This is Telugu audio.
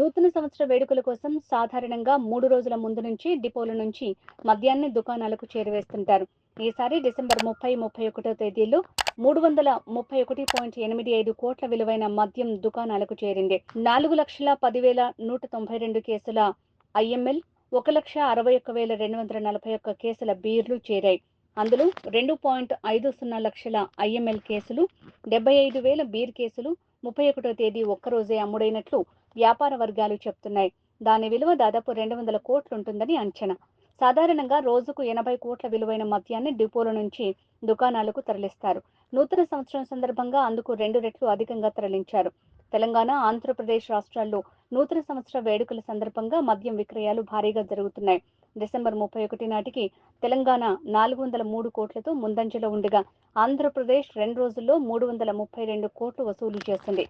నూతన సంవత్సర వేడుకల కోసం సాధారణంగా మూడు రోజుల ముందు నుంచి డిపోల నుంచి మద్యాన్ని దుకాణాలకు చేరువేస్తుంటారు. ఈసారి డిసెంబర్ ముప్పై ముప్పై ఒకటో తేదీల్లో మూడు వందల ముప్పై ఒకటి పాయింట్ ఎనిమిది ఐదు కోట్ల విలువైన మద్యం దుకాణాలకు చేరింది. నాలుగు లక్షల పదివేల నూట తొంభై రెండు కేసుల ఐఎంఎల్ ఒక లక్ష అరవై ఒక్క వేల రెండు వందల నలభై ఒక్క కేసుల బీర్లు చేరాయి. అందులో రెండు పాయింట్ ఐదు సున్నా లక్షల ఐఎంఎల్ కేసులు డెబ్బై ఐదు వేల బీర్ కేసులు ముప్పై ఒకటో తేదీ ఒక్కరోజే అమ్ముడైనట్లు వ్యాపార వర్గాలు చెప్తున్నాయి. దాని విలువ దాదాపు రెండు వందల కోట్లుంటుందని అంచనా. సాధారణంగా రోజుకు ఎనభై కోట్ల విలువైన మద్యాన్ని డిపోల నుంచి దుకాణాలకు తరలిస్తారు. నూతన సంవత్సరం సందర్భంగా అందుకు రెండు రెట్లు అధికంగా తరలించారు. తెలంగాణ ఆంధ్రప్రదేశ్ రాష్ట్రాల్లో నూతన సంవత్సర వేడుకల సందర్భంగా మద్యం విక్రయాలు భారీగా జరుగుతున్నాయి. డిసెంబర్ ముప్పై ఒకటి నాటికి తెలంగాణ నాలుగు వందల మూడు కోట్లతో ముందంజలో ఉండగా ఆంధ్రప్రదేశ్ రెండు రోజుల్లో మూడు వందల ముప్పై రెండు కోట్లు వసూలు చేసింది